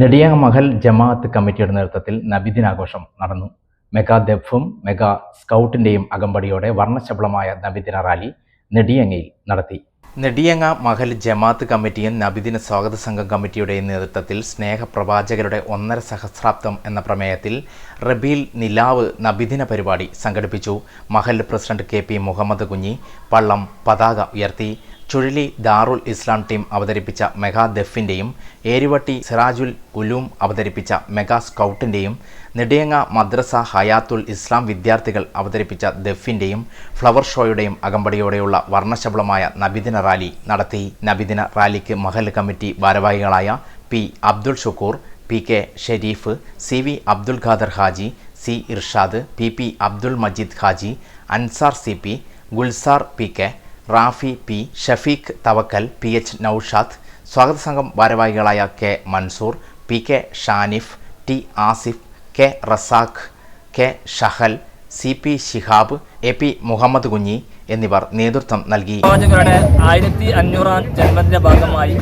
നെടിയങ്ങ മഹൽ ജമാഅത്ത് കമ്മിറ്റിയുടെ നേതൃത്വത്തിൽ നബിദിനാഘോഷം നടന്നു. മെഗാ ദഫും മെഗാ സ്കൗട്ടിന്റെയും അകമ്പടിയോടെ വർണശബളമായ നബിദിന റാലി നെടിയങ്ങയിൽ നടത്തി. നെടിയങ്ങ മഹൽ ജമാഅത്ത് കമ്മിറ്റിയും നബിദിന സ്വാഗത സംഘം കമ്മിറ്റിയുടെയും നേതൃത്വത്തിൽ സ്നേഹപ്രവാചകരുടെ ഒന്നര സഹസ്രാബ്ദം എന്ന പ്രമേയത്തിൽ റബീൽ നിലാവ് നബിദിന പരിപാടി സംഘടിപ്പിച്ചു. Mahal president K P Muhammad Kunhi Pallam പതാക ഉയർത്തി. ചുഴലി ദാറുൽ ഇസ്ലാം ടീം അവതരിപ്പിച്ച മെഗാ ദഫിന്റെയും ഏരുവട്ടി സിറാജുൽ ഉലൂം അവതരിപ്പിച്ച മെഗാ സ്കൗട്ടിന്റെയും നെടിയങ്ങ മദ്രസ ഹയാത്തുൽ ഇസ്ലാം വിദ്യാർത്ഥികൾ അവതരിപ്പിച്ച ദഫിന്റെയും ഫ്ലവർ ഷോയുടെയും അകമ്പടിയോടെയുള്ള വർണശബളമായ നബിദിന റാലി നടത്തി. നബിദിന റാലിക്ക് മഹൽ കമ്മിറ്റി ഭാരവാഹികളായ P Abdul Shukoor P K Sherif C V Abdul Khader Haji C Irshad P P Abdul Majeed Haji Ansar C P Gulsar P K Rafi P Shafeeq Thavakkal P H Noushad സ്വാഗത സംഘം ഭാരവാഹികളായ K Mansoor P K Shanif T Asif K Razak K Shahal C P Shihab A P Muhammad Kunhi എന്നിവർ നേതൃത്വം നൽകി. ആയിരത്തി അഞ്ഞൂറാം ജന്മദിന ഭാഗമായി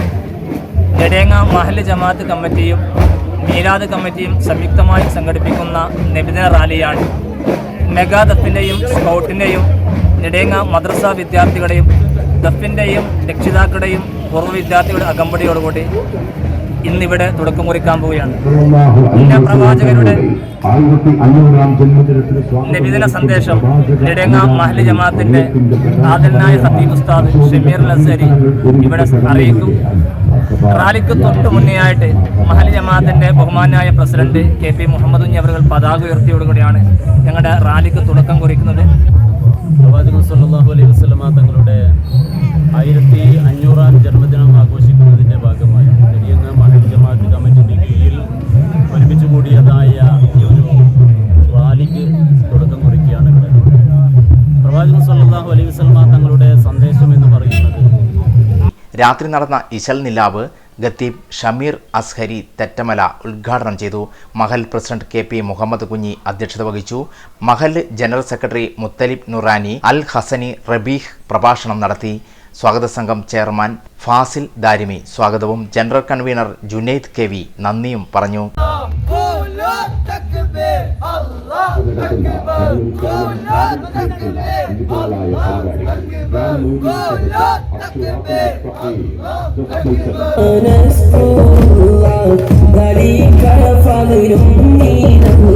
നെടേങ്ങ മഹൽ ജമാഅത്ത് കമ്മിറ്റിയും മീലാദ് കമ്മിറ്റിയും സംയുക്തമായി സംഘടിപ്പിക്കുന്ന നിബിദിന റാലിയാണ് മെഗാ ദഫിന്റെയും സ്കൗട്ടിന്റെയും നെടേങ്ങ മദ്രസ വിദ്യാർത്ഥികളുടെയും ദഫിന്റെയും രക്ഷിതാക്കളുടെയും പൂർവ വിദ്യാർത്ഥികളുടെ അകമ്പടിയോടുകൂടി ഇന്നിവിടെ തുടക്കം കുറിക്കാൻ പോവുകയാണ് പ്രവാചകരുടെ നിബിദിന സന്ദേശം നെടേങ്ങ മഹലി ജമാഅത്തിന്റെ ആദരനായ ഹത്തീബ് ഉസ്താദ് ഷമീർ നസരി ഇവിടെ അറിയിക്കും റാലിക്ക് തൊട്ടു മുന്നെയായിട്ട് മഹലി ജമാഅത്തിന്റെ ബഹുമാനായ പ്രസിഡന്റ് കെ പി മുഹമ്മദ് കുഞ്ഞി അവർ പതാക ഉയർത്തിയോടുകൂടിയാണ് ഞങ്ങളുടെ റാലിക്ക് തുടക്കം കുറിക്കുന്നത്. പ്രവാചകൻ സല്ലാഹു അലൈഹി വസ്ലമ തങ്ങളുടെ ആയിരത്തി അഞ്ഞൂറാം ജന്മദിനം ആഘോഷിക്കുന്നതിന്റെ ഭാഗമായി നെടിയങ്ങ് മഹലി ജമാഅത്ത് കമ്മിറ്റിയുടെ കീഴിൽ ഒരുമിച്ച് കൂടിയതായ ഒരു റാലിക്ക് തുടക്കം കുറിക്കുകയാണ് പ്രവാചകൻ സല്ലാഹു അലൈഹി വസ്ലമ തങ്ങളുടെ സന്ദേശം എന്ന് പറയുന്നത് രാത്രി നടന്ന ഇശൽ നിലാവ് ഖത്തീബ് ഷമീർ അസ്ഹരി തെറ്റമല ഉദ്ഘാടനം ചെയ്തു. Mahal president K P Muhammad Kunhi അധ്യക്ഷത വഹിച്ചു. മഹൽ ജനറൽ സെക്രട്ടറി മുത്തലിബ് നുറാനി അൽ ഹസനി റബീഹ് പ്രഭാഷണം നടത്തി. സ്വാഗത സംഘം ചെയർമാൻ ഫാസിൽ ദാരിമി. സ്വാഗതവും general convener Junaid K V നന്ദിയും പറഞ്ഞു. പകരും നീ നമ്മൾ